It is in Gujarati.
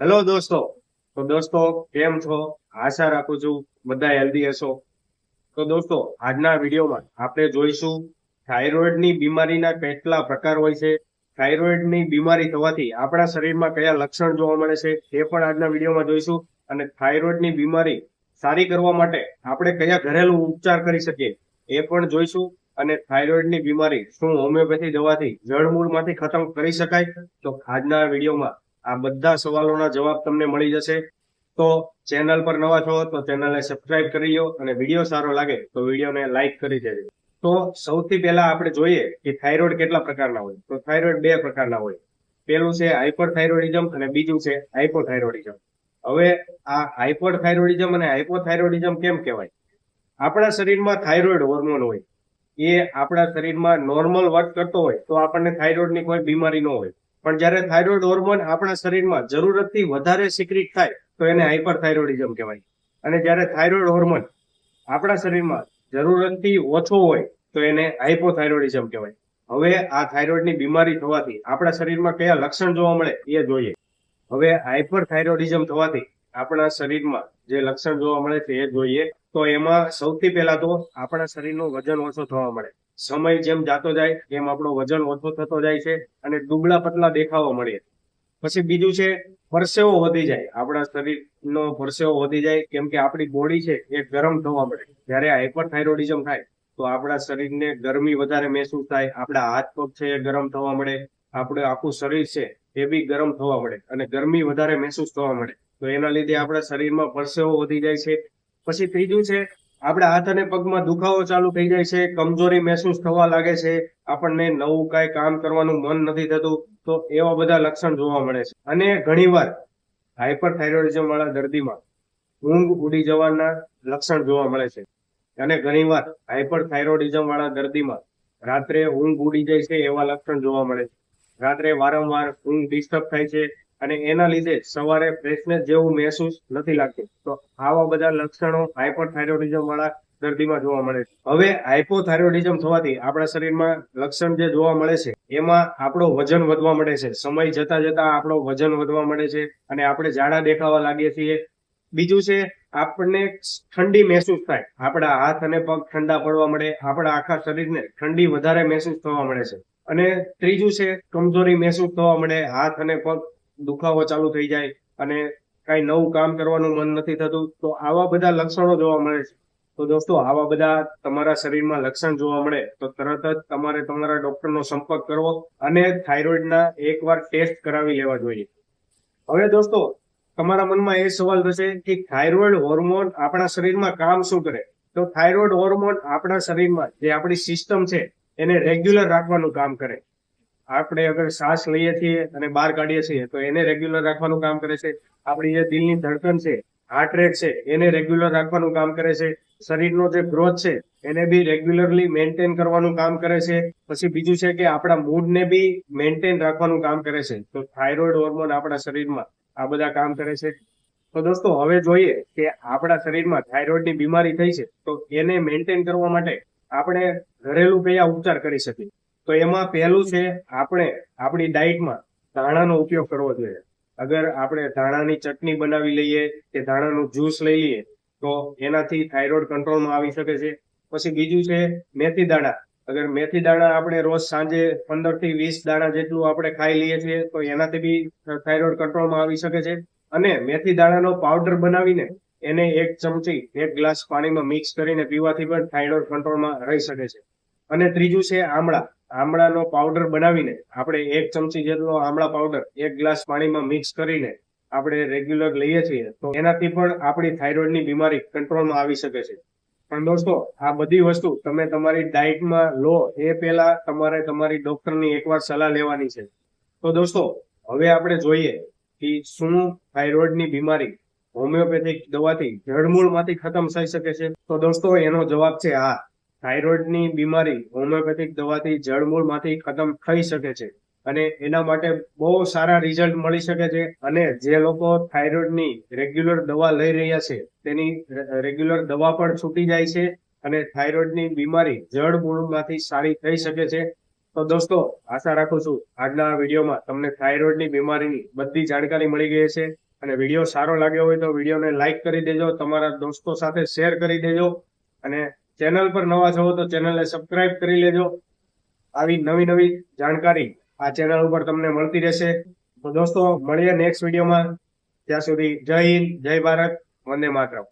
હેલો દોસ્તો. તો દોસ્તો, કેમ છો? આશા રાખું છું બધા હેલ્ધી હશો. તો દોસ્તો, આજના વિડીયોમાં આપણે જોઈશું થાઇરોઇડની બીમારીના કેટલા પ્રકાર હોય છે. થાઇરોઇડની બીમારી થવાથી આપણા શરીરમાં કયા લક્ષણ જોવા મળે છે એ પણ આજના વિડીયોમાં જોઈશું. અને થાઇરોઇડની બીમારી સારી કરવા માટે આપણે કયા ઘરેલું ઉપચાર કરી શકીએ એ પણ જોઈશું. અને થાઇરોઇડની બીમારી શું હોમિયોપેથી દવાથી જળમૂળમાંથી ખતમ કરી શકાય? તો આજના વિડીયોમાં આ બધા સવાલોના જવાબ તમને મળી જશે. તો ચેનલ પર નવા છો તો ચેનલને સબસ્ક્રાઇબ કરી લો અને વીડિયો સારો લાગે તો વિડીયોને લાઇક કરી દેજો. તો સૌથી પહેલા આપણે જોઈએ કે થાઇરોઇડ કેટલા પ્રકારના હોય. તો થાઇરોઇડ બે પ્રકારના હોય. પેલું છે હાઇપરથાઇરોઇડિઝમ અને બીજું છે હાઇપોથાઇરોઇડિઝમ. હવે આ હાઇપરથાઇરોઇડિઝમ અને હાઇપોથાઇરોઇડિઝમ કેમ કહેવાય? આપણા શરીરમાં થાઇરોઇડ હોર્મોન હોય. એ આપણા શરીરમાં નોર્મલ વર્ક કરતો હોય તો આપણને થાઇરોઇડની કોઈ બીમારી ન હોય. પણ જ્યારે થાઇરોઇડ હોર્મોન આપણા શરીરમાં જરૂરતથી વધારે સિક્રિટ થાય, તો એને હાઇપરથાઇરોઇડિઝમ કહેવાય. અને જ્યારે થાઇરોઇડ હોર્મોન આપણા શરીરમાં જરૂરતથી ઓછો હોય, તો એને હાઇપોથાઇરોઇડિઝમ કહેવાય. હવે આ થાઇરોઇડની બીમારી થવાથી આપણા શરીરમાં કયા લક્ષણ જોવા મળે એ જોઈએ. હવે હાઇપરથાઇરોઇડિઝમ થવાથી આપણા શરીરમાં જે લક્ષણ જોવા મળે છે એ જોઈએ. તો એમાં સૌથી પહેલા તો આપણા શરીરનું વજન ઓછું થવા મળે. સમય જેમ જાતો જાય, એમ આપણો વજન ઓછો થતો જાય છે અને દુબળા પતલા દેખાવા મળે પછી બીજું છે, પરસેવો વધી જાય. આપણા શરીરનો પરસેવો વધી જાય, કેમ કે આપણી બોડી છે એ ગરમ થવા મળે. જ્યારે હાઇપરથાઇરોડિઝમ થાય, તો આપણા શરીરને ગરમી વધારે મહેસૂસ થાય, આપણા હાથ પગ છે એ ગરમ થવા મળે, આપણું આખું શરીર છે એ બી ગરમ થવા મળે અને ગરમી વધારે મહેસૂસ થવા મળે. તો એના લીધે આપણા શરીરમાં પરસેવો વધી જાય છે. પછી ત્રીજું છે આપણા હાથ અને પગમાં દુખાવો ચાલુ થઈ જાય છે, કમજોરી મહેસૂસ થવા લાગે છે, આપણને નવું કાંઈ કામ કરવાનું મન નથી થતું, તો એવા બધા લક્ષણ જોવા મળે છે. અને ઘણીવાર હાઇપરથાઇરોઇડિઝમ વાળા દર્દીમાં ઊંઘ ઉડી જવાના લક્ષણ જોવા મળે છે. અને ઘણીવાર હાઇપરથાઇરોઇડિઝમ વાળા દર્દીમાં રાત્રે ઊંઘ ઉડી જાય છે એવા લક્ષણ જોવા મળે છે. રાત્રે વારંવાર ઊંઘ ડિસ્ટર્બ થાય છે અને એના લીધે સવારે ફ્રેશનેસ જેવું મહેસૂસ નથી લાગતું. તો આવા બધા લક્ષણો હાઇપરથાઇરોઇડિઝમ વાળા દર્દીમાં જોવા મળે છે. હવે હાઇપોથાઇરોડિઝમ થવાથી આપણા શરીરમાં લક્ષણ જે જોવા મળે છે, એમાં આપણો વજન વધવા મળે છે. સમય જતા જતા આપણો વજન વધવા મળે છે અને આપણે જાડા દેખાવા લાગીએ છીએ. બીજું છે, આપણને ઠંડી મહેસૂસ થાય. આપણા હાથ અને પગ ઠંડા પડવા મળે આપણા આખા શરીરને ઠંડી વધારે મહેસૂસ થવા મળે છે. અને ત્રીજું છે, કમજોરી મહેસૂસ થવા મળે હાથ અને પગ દુખાવો ચાલુ થઈ જાય અને કઈ નવું કામ કરવાનું મન નથી થતું, તો આવા બધા લક્ષણો જોવા મળે છે. તો દોસ્તો, આવા બધા તમારા શરીરમાં લક્ષણ જોવા મળે, તો તરત જ તમારે તમારા ડોક્ટરનો સંપર્ક કરવો અને થાઇરોઇડના એકવાર ટેસ્ટ કરાવી લેવા જોઈએ. હવે દોસ્તો, તમારા મનમાં એ સવાલ થશે કે થાઇરોઇડ હોર્મોન આપણા શરીરમાં કામ શું કરે? તો થાઇરોઇડ હોર્મોન આપણા શરીરમાં જે આપણી સિસ્ટમ છે, એને રેગ્યુલર રાખવાનું કામ કરે. આપણે અગર શ્વાસ લઈએ છીએ અને બહાર કાઢીએ છીએ, તો એને રેગ્યુલર રાખવાનું કામ કરે છે. આપણી જે દિલની ધડકન છે હાર્ટ રેટ છે, એને રેગ્યુલર રાખવાનું કામ કરે છે. શરીરનો જે ગ્રોથ છે, એને બી રેગ્યુલરલી મેન્ટેન કરવાનું કામ કરે છે. પછી બીજું છે કે આપણા મૂડને બી મેન્ટેન રાખવાનું કામ કરે છે. તો થાઇરોઇડ હોર્મોન આપણા શરીરમાં આ બધા કામ કરે છે. તો દોસ્તો, હવે જોઈએ કે આપણા શરીરમાં થાઇરોઇડની બીમારી થઈ છે, તો એને મેન્ટેન કરવા માટે આપણે ઘરેલું કયા ઉપચાર કરી શકીએ. તો એમાં પહેલું છે, આપણે આપણી ડાયટમાં ધાણાનો ઉપયોગ કરવો જોઈએ. અગર આપણે ધાણાની ચટણી બનાવી લઈએ, કે ધાણાનું જ્યુસ લઈ લઈએ, તો એનાથી થાઇરોઇડ કંટ્રોલમાં આવી શકે છે. પછી બીજું છે, મેથી દાણા. અગર મેથી દાણા આપણે રોજ સાંજે પંદરથી વીસ દાણા જેટલું આપણે ખાઈ લઈએ છીએ, તો એનાથી બી થાઇરોઇડ કંટ્રોલમાં આવી શકે છે. અને મેથી દાણાનો પાવડર બનાવીને એને એક ચમચી એક ગ્લાસ પાણીમાં મિક્સ કરીને પીવાથી પણ થાઇરોઇડ કંટ્રોલમાં રહી શકે છે. અને ત્રીજું છે, આમળા. આમળાનો પાવડર બનાવીને આપણે એક ચમચી જેટલો આમળા પાવડર એક ગ્લાસ પાણીમાં મિક્સ કરીને આપણે રેગ્યુલર લઈએ છીએ, તો એનાથી પણ આપણી થાઇરોઇડની બીમારી કંટ્રોલમાં આવી શકે છે. પણ દોસ્તો, આ બધી વસ્તુ તમે તમારી ડાયટમાં લો, એ પહેલા તમારે તમારી ડોક્ટરની એકવાર સલાહ લેવાની છે. તો દોસ્તો, હવે આપણે જોઈએ કે શું થાઇરોઇડની બીમારી હોમિયોપેથિક દવાથી જળમૂળમાંથી ખતમ થઈ શકે છે. તો દોસ્તો, એનો જવાબ છે હા થાઇરોઇડની બીમારી હોમિયોપેથિક દવાથી જળમૂળમાંથી ખતમ થઈ શકે છે અને એના માટે બહુ સારા રિઝલ્ટ મળી શકે છે અને જે લોકો થાઇરોઇડની રેગ્યુલર દવા લઈ રહ્યા છે તેની રેગ્યુલર દવા પણ છૂટી જાય છે અને થાઇરોઇડની બીમારી જળમૂળમાંથી સારી થઈ શકે છે. તો દોસ્તો, આશા રાખું છું આજના વિડીયોમાં તમને થાઇરોઇડની બીમારીની બધી જાણકારી મળી ગઈ છે અને વીડિયો સારો લાગ્યો હોય તો વિડીયોને લાઇક કરી દેજો, તમારા દોસ્તો સાથે શેર કરી દેજો અને ચેનલ પર નવા છો તો ચેનલને સબસ્ક્રાઇબ કરી લેજો. આવી નવી નવી જાણકારી આ ચેનલ ઉપર તમને મળતી રહેશે. તો દોસ્તો, મળીએ નેક્સ્ટ વિડીયોમાં ત્યાં સુધી જય હિન્દ, જય ભારત, વંદે માતરમ.